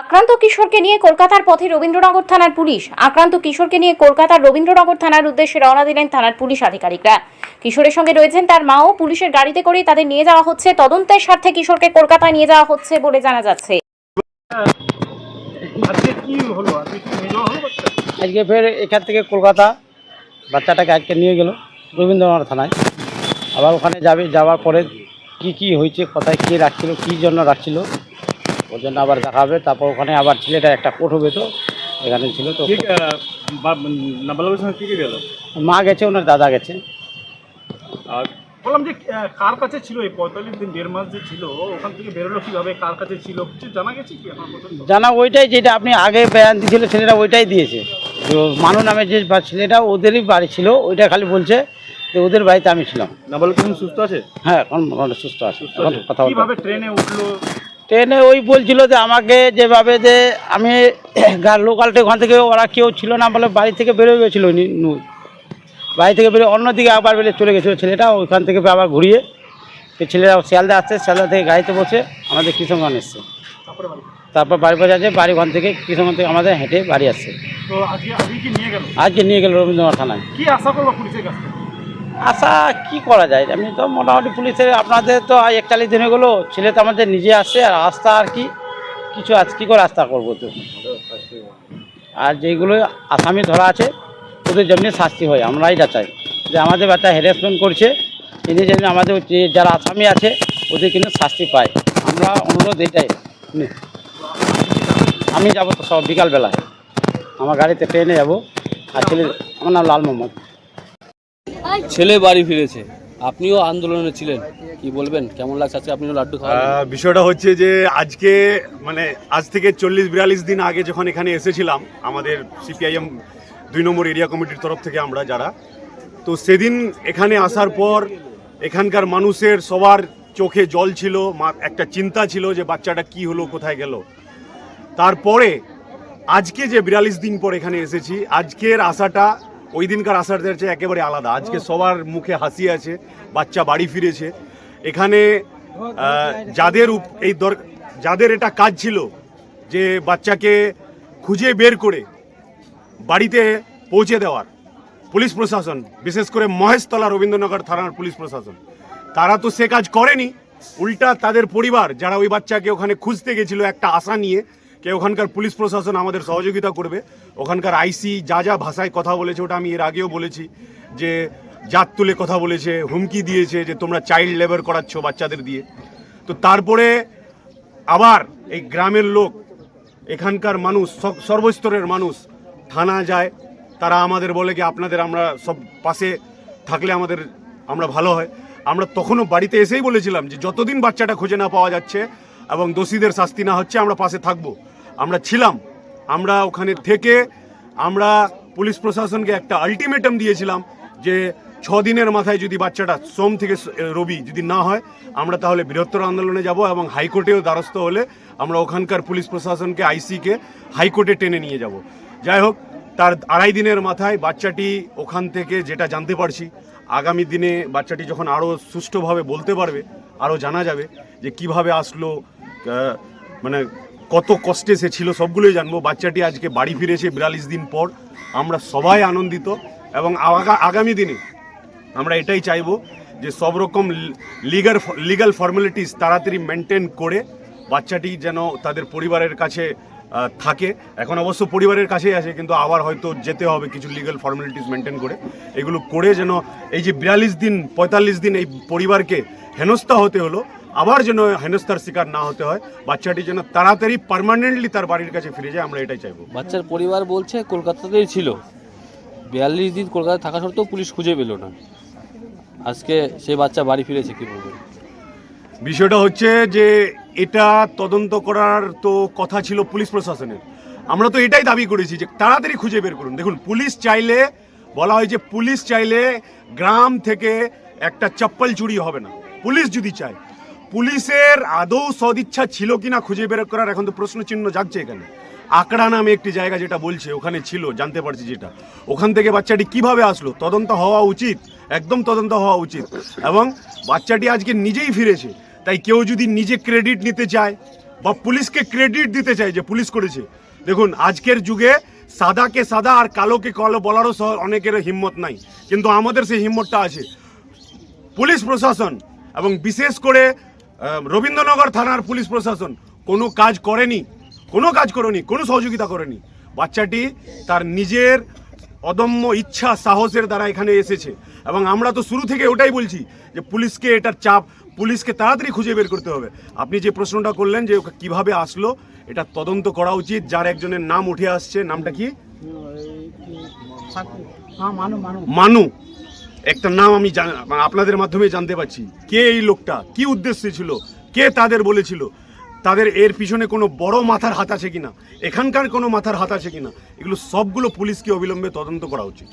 আক্রান্ত কিশোরকে নিয়ে কলকাতার পথে রবীন্দ্রনগর থানার পুলিশ। আক্রান্ত কিশোরকে নিয়ে কলকাতার রবীন্দ্রনগর থানার উদ্দেশ্যে রওনা দিলেন থানার পুলিশ আধিকারিকরা। কিশোরের সঙ্গে রয়েছেন তার মাও। পুলিশের গাড়িতে করেই তাদের নিয়ে যাওয়া হচ্ছে। তদন্তের স্বার্থে কিশোরকে কলকাতায় নিয়ে যাওয়া হচ্ছে বলে জানা যাচ্ছে। আজকে কি হলো? আজকে কি নিয়ে যাওয়া হলো বাচ্চা আজকে ফের এখান থেকে কলকাতা বাচ্চাটাকে আজকে নিয়ে গেল রবীন্দ্রনাথ থানায়। আবার ওখানে যাবে যাওয়ার পরে কি কি হয়েছে কোথায় কে রাখছিল কী জন্য রাখছিল ওর জন্য আবার দেখাবে তারপর ওখানে আবার ছেলেটা একটা কোর্ট হবে তো এখানে ছিল তো মা গেছে ওনার দাদা গেছে। আর বললাম যে কার কাছে ছিল এই পঁয়তাল্লিশ দিন দেড় মাস যে ছিল ওখান থেকে বেরোলো কীভাবে কার কাছে ছিল? কিছু জানা গেছে কি জানা ওইটাই যেটা আপনি আগে বয়ান দিয়েছিল ছেলেটা ওইটাই দিয়েছে। মানু নামে যে ছেলেটা ওদেরই বাড়ি ছিল ওইটা খালি বলছে যে ওদের বাড়িতে আমি ছিলাম। নাবালক এখন সুস্থ আছে? হ্যাঁ এখন সুস্থ আছে কথা কীভাবে ট্রেনে উঠল? ট্রেনে ওই বলছিল যে আমাকে যেভাবে যে আমি লোকালটা ওখান থেকে ওরা কেউ ছিল না বলে বাড়ি থেকে বেরোয় গেছিল নি- নু বাড়ি থেকে বেরোয় অন্যদিকে আবার বেরিয়ে চলে গেছিল ছেলেটা ওইখান থেকে আবার ঘুরিয়ে সে ছেলেরা শিয়ালদা আসছে শিয়ালদা থেকে গাড়িতে বসে আমাদের কৃষকগঞ্জ এসছে। তারপরে বাড়ি। পৌঁছে আছে বাড়ি ওখান থেকে কৃষকগঞ্জ থেকে আমাদের হেঁটে বাড়ি আসছে। আজকে নিয়ে গেল? রবীন্দ্রনাথ থানায়। কি আশা করব পুলিশের কাছ থেকে? আশা কি করা যায়? আমি তো মোটামুটি পুলিশের, আপনাদের তো একচল্লিশ দিন হলো ছেলে তো আমাদের নিজে আসছে, আর আস্থা আর কি? কিছু আজ কী করে আস্থা করব তো? আর যেগুলো আসামি ধরা আছে, ওদের যেমনি শাস্তি হয়, আমরাই এটা চাই যে আমাদের বাচ্চা হ্যারাসমেন্ট করছে এদের জন্য আমাদের যে যারা আসামি আছে, ওদের কিন্তু শাস্তি পায়। আমরা অনুরোধ এটাই। আমি যাব তো সব বিকালবেলায়। আমার গাড়িতে ট্রেনে যাব, আর ছেলে আমার নাম লাল মোহাম্মদ। ছেলে বাড়ি ফিরেছে। আপনিও আন্দোলনে ছিলেন। কি বলবেন? কেমন লাগছে আজকে আপনিও লাড্ডু আহ, বিষয়টা হচ্ছে যে আজকে মানে আজ থেকে চল্লিশ বিয়াল্লিশ দিন আগে যখন এখানে এসেছিলাম আমাদের সিপিআইএম দুই নম্বর এরিয়া কমিটির তরফ থেকে আমরা যারা তো সেদিন এখানে আসার পর এখানকার মানুষের সবার চোখে জল ছিল মা- একটা চিন্তা ছিল যে বাচ্চাটা কি হলো কোথায় গেল। তারপরে আজকে যে বিরাল্লিশ দিন পর এখানে এসেছি আজকের আশাটা ওই দিনকার আশাটা হচ্ছে একেবারে আলাদা। আজকে সবার মুখে হাসি আছে বাচ্চা বাড়ি ফিরেছে। এখানে যাদের এই দর যাদের এটা কাজ ছিল যে বাচ্চাকে খুঁজে বের করে বাড়িতে পৌঁছে দেওয়ার পুলিশ প্রশাসন বিশেষ করে মহেশতলা রবীন্দ্রনগর থানার পুলিশ প্রশাসন তারা তো সে কাজ করেনি। উল্টা তাদের পরিবার যারা ওই বাচ্চাকে ওখানে খুঁজতে গেছিল একটা আশা নিয়ে কে ওখানকার পুলিশ প্রশাসন আমাদের সহযোগিতা করবে, ওখানকার আইসি যা যা ভাষায় কথা বলেছে, ওটা আমি এর আগেও বলেছি, যে জাত তুলে কথা বলেছে, হুমকি দিয়েছে যে তোমরা চাইল্ড লেবার করাচ্ছ বাচ্চাদের দিয়ে। তো তারপরে আবার এই গ্রামের লোক, এখানকার মানুষ সর্বস্তরের মানুষ থানা যায়, তারা আমাদের বলে কি আপনাদের আমরা সব পাশে থাকলে আমাদের, আমরা ভালো হয়। আমরা তখনও বাড়িতে এসেই বলেছিলাম যে যতদিন বাচ্চাটা খুঁজে না পাওয়া যাচ্ছে এবং দোষীদের শাস্তি না হচ্ছে আমরা পাশে থাকব। আমরা ছিলাম। আমরা ওখানে থেকে আমরা পুলিশ প্রশাসনকে একটা আলটিমেটাম দিয়েছিলাম যে ছ দিনের মাথায় যদি বাচ্চাটা সোম থেকে রবি যদি না হয়, আমরা তাহলে বৃহত্তর আন্দোলনে যাব এবং হাইকোর্টেও দ্বারস্থ হলে আমরা ওখানকার পুলিশ প্রশাসনকে, আইসিকে হাইকোর্টে টেনে নিয়ে যাব। যাই হোক, তার আড়াই দিনের মাথায় বাচ্চাটি ওখান থেকে যেটা জানতে পারছি, আগামী দিনে বাচ্চাটি যখন আরও সুষ্ঠুভাবে বলতে পারবে, আরও জানা যাবে যে কীভাবে আসলো মানে কত কষ্টে সে ছিল, সবগুলোই জানব। বাচ্চাটি আজকে বাড়ি ফিরেছে বিয়াল্লিশ দিন পর। আমরা সবাই আনন্দিত এবং আগামী দিনে আমরা এটাই চাইব যে সব রকম লিগাল লিগাল ফর্মালিটিস তাড়াতাড়ি মেনটেন করে বাচ্চাটি যেন তাদের পরিবারের কাছে থাকে। এখন অবশ্য পরিবারের কাছেই আছে, কিন্তু আবার হয়তো যেতে হবে কিছু লিগাল ফর্মালিটিস মেনটেন করে। এগুলো করে যেন এই যে বিয়াল্লিশ দিন, পঁয়তাল্লিশ দিন এই পরিবারকে হেনস্থা হতে হলো আবার যেন হেনস্থার শিকার না হতে হয় বাচ্চাটি যেন তাড়াতাড়ি পার্মানেন্টলি তার বাড়ির কাছে ফিরে যায় আমরা এটাই চাইব। বাচ্চার পরিবার বলছে কলকাতাতেই ছিল। বিয়াল্লিশ দিন কলকাতায় থাকা সত্ত্বেও পুলিশ খুঁজে পেল না। আজকে সেই বাচ্চা বাড়ি ফিরেছে কি বলবেন? বিষয়টা হচ্ছে যে এটা তদন্ত করার তো কথা ছিল পুলিশ প্রশাসনের। আমরা তো এটাই দাবি করেছি যে তাড়াতাড়ি খুঁজে বের করুন। দেখুন পুলিশ চাইলে বলা হয় যে পুলিশ চাইলে গ্রাম থেকে একটা চপ্পল চুরি হবে না। পুলিশ যদি চায় পুলিশের আদৌ সদিচ্ছা ছিল কিনা খুঁজে বের করার এখন তো প্রশ্নচিহ্ন জাগছে এখানে। আকড়া নামে একটি জায়গা যেটা বলছে, ওখানে ছিল, জানতে পারছি যেটা। ওখান থেকে বাচ্চাটি কীভাবে আসলো? তদন্ত হওয়া উচিত? একদম তদন্ত হওয়া উচিত। এবং বাচ্চাটি আজকে নিজেই ফিরেছে, তাই কেউ যদি নিজে ক্রেডিট নিতে চায় বা পুলিশকে ক্রেডিট দিতে চায় যে পুলিশ করেছে, দেখুন, আজকের যুগে সাদাকে সাদা আর কালোকে কালো বলারও সহ- অনেকের হিম্মত নাই। কিন্তু আমাদের সেই হিম্মতটা আছে। পুলিশ প্রশাসন এবং বিশেষ করে রবীন্দ্রনগর থানার পুলিশ প্রশাসন কোনো কাজ করেনি কোনো কাজ করেনি কোনো সহযোগিতা করেনি। বাচ্চাটি তার নিজের অদম্য ইচ্ছা সাহসের দ্বারা এখানে এসেছে। এবং আমরা তো শুরু থেকে ওটাই বলছি যে পুলিশকে এটার চাপ পুলিশকে তাড়াতাড়ি খুঁজে বের করতে হবে। আপনি যে প্রশ্নটা করলেন যে ওকে কীভাবে আসলো এটা তদন্ত করা উচিত। যার একজনের নাম উঠে আসছে নামটা কি? মানু। একটা নাম আমি জান- মানে আপনাদের মাধ্যমে জানতে পারছি। কে এই লোকটা? কি উদ্দেশ্যে ছিল? কে তাদের বলেছিল? তাদের এর পিছনে কোনো বড় মাথার হাত আছে কিনা? এখানকার কোনো মাথার হাত আছে কিনা? এগুলো সবগুলো পুলিশকে অবিলম্বে তদন্ত করা উচিত।